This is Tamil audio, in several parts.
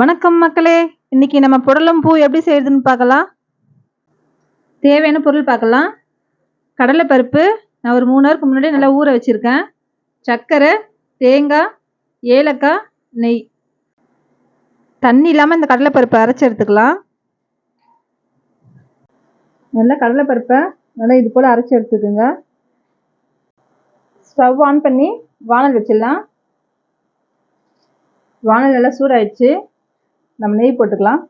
வணக்கம் மக்களே. இன்னைக்கு நம்ம புடலம் பூ எப்படி செய்யறதுன்னு பார்க்கலாம். தேவையான பொருள் பார்க்கலாம். கடலைப்பருப்பு நான் ஒரு மூணு நேரத்துக்கு முன்னாடி நல்லா ஊற வச்சுருக்கேன். சர்க்கரை தேங்காய் ஏலக்காய் நெய். தண்ணி இல்லாமல் இந்த கடலைப்பருப்பை அரைச்சி எடுத்துக்கலாம். நல்லா கடலைப்பருப்பை நல்லா இது போல் அரைச்சி எடுத்துக்கோங்க. ஸ்டவ் ஆன் பண்ணி வானல் வச்சிடலாம். வானல் நல்லா சூடாயிடுச்சு. நம்ம நெய் போட்டுக்கலாம்.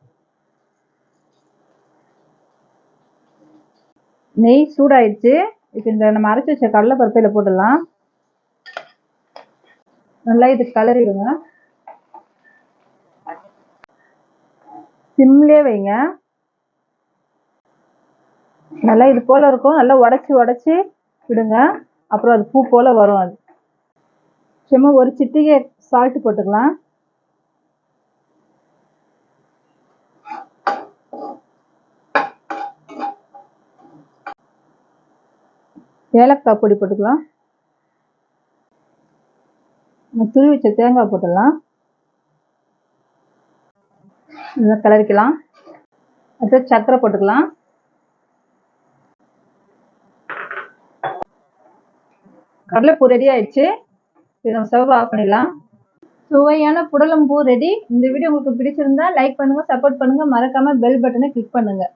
நெய் சூடாயிடுச்சு. இப்போ இந்த நம்ம அரைச்சி வச்ச கடலை பருப்பையில் போட்டுடலாம். நல்லா இது கலரிடுங்க சிம்லே வைங்க. நல்லா இது போல் இருக்கும். நல்லா உடச்சி உடச்சி விடுங்க. அப்புறம் அது பூ போல் வரும் அது. சும்மா ஒரு சிட்டிகை சால்ட்டு போட்டுக்கலாம். ஏலக்காய் பொடி போட்டுக்கலாம். துருவி வச்ச தேங்காய் போட்டுடலாம். நல்லா கிளறிக்கலாம். அடுத்து சர்க்கரை போட்டுக்கலாம். கடலைப்பூ ரெடி ஆயிடுச்சு. இதை நம்ம ஸ்டவ் ஆஃப் பண்ணிடலாம். சுவையான புடலம்பூ ரெடி இந்த வீடியோ உங்களுக்கு பிடிச்சிருந்தா லைக் பண்ணுங்கள் சப்போர்ட் பண்ணுங்கள் மறக்காமல் பெல் பட்டனை கிளிக் பண்ணுங்கள்